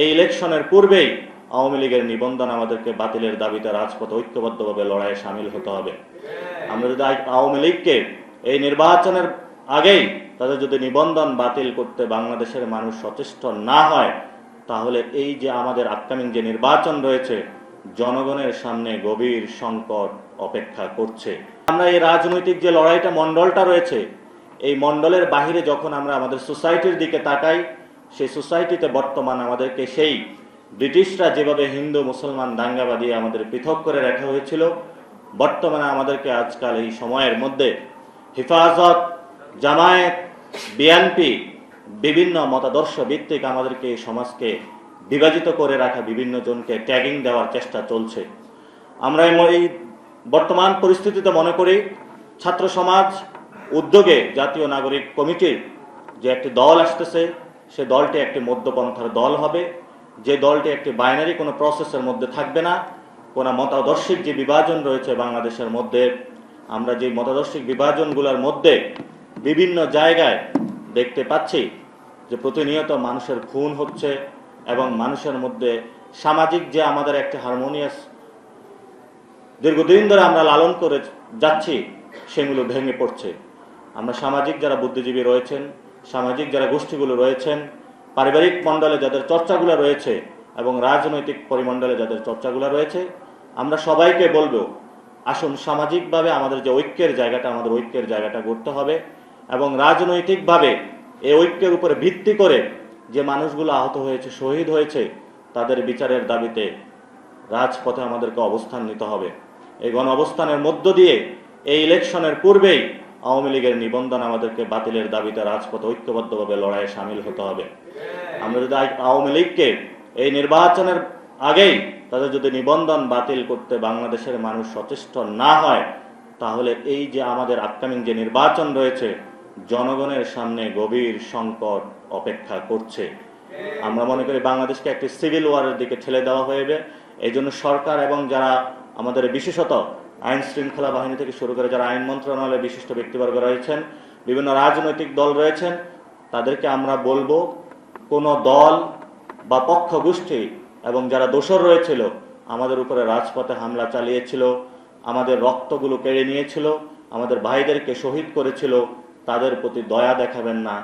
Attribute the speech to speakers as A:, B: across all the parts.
A: এই ইলেকশনের পূর্বেই আওয়ামী লীগের নিবন্ধন আমাদেরকে বাতিলের দাবিতে রাজপথে ঐক্যবদ্ধভাবে লড়াইয়ে সামিল হতে হবে। আমরা যদি আওয়ামী লীগকে এই নির্বাচনের আগেই তাদের যদি নিবন্ধন বাতিল করতে বাংলাদেশের মানুষ সচেষ্ট না হয়, তাহলে এই যে আমাদের আপকামিং যে নির্বাচন রয়েছে, জনগণের সামনে গভীর সংকট অপেক্ষা করছে। আমরা এই রাজনৈতিক যে লড়াইটা মণ্ডলটা রয়েছে, এই মণ্ডলের বাহিরে যখন আমরা আমাদের সোসাইটির দিকে তাকাই সেই সোসাইটিতে বর্তমান আমাদেরকে সেই ব্রিটিশরা যেভাবে হিন্দু, মুসলমান, দাঙ্গাবাদী আমাদের পৃথক করে রাখা হয়েছিল, বর্তমানে আমাদেরকে আজকাল এই সময়ের মধ্যে হেফাজত, জামায়াত বিএনপি বিভিন্ন মতাদর্শ ভিত্তিক আমাদেরকে এই সমাজকে বিভাজিত করে রাখা বিভিন্ন জনকে ট্যাগিং দেওয়ার চেষ্টা চলছে। আমরা এই বর্তমান পরিস্থিতিতে মনে করি ছাত্র সমাজ উদ্যোগে জাতীয় নাগরিক কমিটির যে একটি দল আসতেছে সে দলটি একটি মধ্যপন্থার দল হবে। যে দলটি একটি বাইনারি কোনো প্রসেসের মধ্যে থাকবে না। কোনো মতাদর্শিক যে বিভাজন রয়েছে বাংলাদেশের মধ্যে, আমরা যে মতাদর্শিক বিভাজনগুলোর মধ্যে বিভিন্ন জায়গায় দেখতে পাচ্ছি যে প্রতিনিয়ত মানুষের খুন হচ্ছে এবং মানুষের মধ্যে সামাজিক যে আমাদের একটা হারমোনিয়াস দীর্ঘদিন ধরে আমরা লালন করে যাচ্ছি, সেগুলো ভেঙে পড়ছে। আমরা সামাজিক যারা বুদ্ধিজীবী রয়েছেন সামাজিক যারা গোষ্ঠীগুলো রয়েছেন, পারিবারিক মণ্ডলে যাদের চর্চাগুলো রয়েছে এবং রাজনৈতিক পরিমণ্ডলে যাদের চর্চাগুলো রয়েছে, আমরা সবাইকে বলব, আসুন সামাজিকভাবে আমাদের যে ঐক্যের জায়গাটা, আমাদের ঐক্যের জায়গাটা করতে হবে এবং রাজনৈতিকভাবে এই ঐক্যের উপরে ভিত্তি করে যে মানুষগুলো আহত হয়েছে, শহীদ হয়েছে, তাদের বিচারের দাবিতে রাজপথে আমাদেরকে অবস্থান নিতে হবে। এই গণ অবস্থানের মধ্য দিয়ে এই ইলেকশনের পূর্বেই আওয়ামী লীগের নিবন্ধন আমাদেরকে বাতিলের দাবিতে রাজপথে ঐক্যবদ্ধভাবে লড়াইয়ে সামিল হতে হবে। আমরা যদি আওয়ামী লীগকে এই নির্বাচনের আগেই তাদের যদি নিবন্ধন বাতিল করতে বাংলাদেশের মানুষ সচেষ্ট না হয়, তাহলে এই যে আমাদের আপকামিং যে নির্বাচন রয়েছে, জনগণের সামনে গভীর সংকট অপেক্ষা করছে। আমরা মনে করি বাংলাদেশকে একটি সিভিল ওয়ারের দিকে ঠেলে দেওয়া হয়েবে এই জন্য সরকার এবং যারা আমাদের বিশেষত আইন শৃঙ্খলা বাহিনী থেকে শুরু করে যারা আইন মন্ত্রণালয়ে বিশিষ্ট ব্যক্তিবর্গ রয়েছেন, বিভিন্ন রাজনৈতিক দল রয়েছেন, তাদেরকে আমরা বলব, কোনো দল বা পক্ষ গোষ্ঠী এবং যারা দোষর রয়েছিল, আমাদের উপরে রাজপথে হামলা চালিয়েছিল, আমাদের রক্তগুলো কেড়ে নিয়েছিল, আমাদের ভাইদেরকে শহীদ করেছিল, তাদের প্রতি দয়া দেখাবেন না।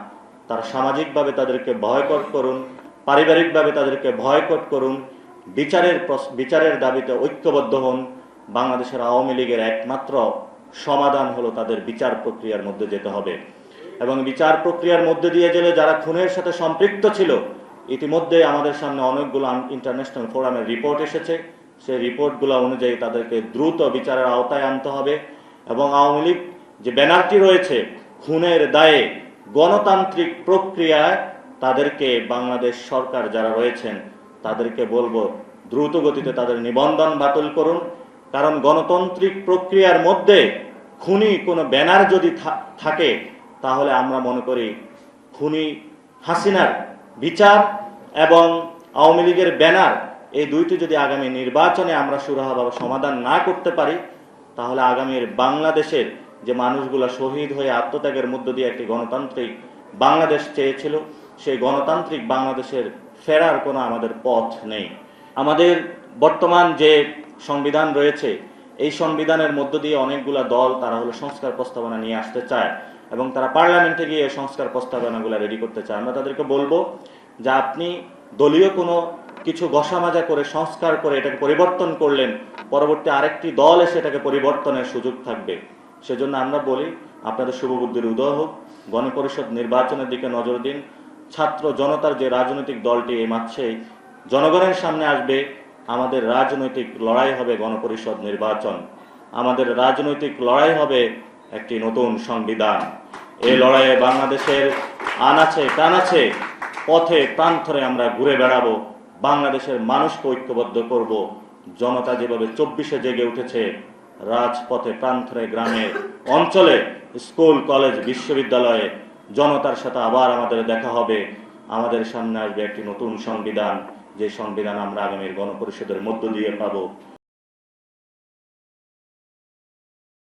A: তারা সামাজিকভাবে তাদেরকে ভয়কট করুন, পারিবারিকভাবে তাদেরকে ভয়কট করুন, বিচারের বিচারের দাবিতে ঐক্যবদ্ধ হন বাংলাদেশের আওয়ামী লীগের একমাত্র সমাধান হলো তাদের বিচার প্রক্রিয়ার মধ্যে যেতে হবে। এবং বিচার প্রক্রিয়ার মধ্যে দিয়ে গেলে যারা খুনের সাথে সম্পৃক্ত ছিল, ইতিমধ্যে আমাদের সামনে অনেকগুলো ইন্টারন্যাশনাল ফোরামের রিপোর্ট এসেছে। সেই রিপোর্টগুলো অনুযায়ী তাদেরকে দ্রুত বিচারের আওতায় আনতে হবে। এবং আওয়ামী লীগ যে ব্যানারটি রয়েছে, খুনের দায়ে গণতান্ত্রিক প্রক্রিয়ায় তাদেরকে বাংলাদেশ সরকার যারা রয়েছেন, তাদেরকে বলব দ্রুত গতিতে তাদের নিবন্ধন বাতিল করুন। কারণ গণতান্ত্রিক প্রক্রিয়ার মধ্যে খুনি কোনো ব্যানার যদি থাকে, তাহলে আমরা মনে করি খুনি হাসিনার বিচার এবং আওয়ামী লীগের ব্যানার, এই দুইটি যদি আগামী নির্বাচনে আমরা সুরাহাভাবে সমাধান না করতে পারি, তাহলে আগামীর বাংলাদেশের যে মানুষগুলো শহীদ হয়ে আত্মত্যাগের মধ্য দিয়ে একটি গণতান্ত্রিক বাংলাদেশ চেয়েছিল, সেই গণতান্ত্রিক বাংলাদেশের ফেরার কোনো আমাদের পথ নেই। আমাদের বর্তমান যে সংবিধান রয়েছে। এই সংবিধানের মধ্য দিয়ে অনেকগুলা দল তারা হলো সংস্কার প্রস্তাবনা নিয়ে আসতে চায় এবং তারা পার্লামেন্টে গিয়ে সংস্কার প্রস্তাবনাগুলো রেডি করতে চায়। আমরা তাদেরকে বলব যে আপনি দলীয় কোনো কিছু ঘষামাজা করে, সংস্কার করে এটাকে পরিবর্তন করলেন, পরবর্তী আরেকটি দল এসে এটাকে পরিবর্তনের সুযোগ থাকবে। সেজন্য আমরা বলি, আপনাদের শুভবুদ্ধির উদয় হোক। গণপরিষদ নির্বাচনের দিকে নজর দিন। ছাত্র জনতার যে রাজনৈতিক দলটি এই মাসে জনগণের সামনে আসবে। আমাদের রাজনৈতিক লড়াই হবে গণপরিষদ নির্বাচন। আমাদের রাজনৈতিক লড়াই হবে একটি নতুন সংবিধান। এই লড়াইয়ে বাংলাদেশের আনাছে টানাছে পথে প্রান্তরে আমরা ঘুরে বেড়াবো, বাংলাদেশের মানুষকে ঐক্যবদ্ধ করব। জনতা যেভাবে চব্বিশে জেগে উঠেছে, রাজপথে প্রান্তরে গ্রামে, অঞ্চলে, স্কুল, কলেজ, বিশ্ববিদ্যালয়ে জনতার সাথে আবার আমাদের দেখা হবে। আমাদের সামনে আসবে একটি নতুন সংবিধান। যে সংবিধান আমরা আগামীর গণপরিষদের মধ্য দিয়ে পাবো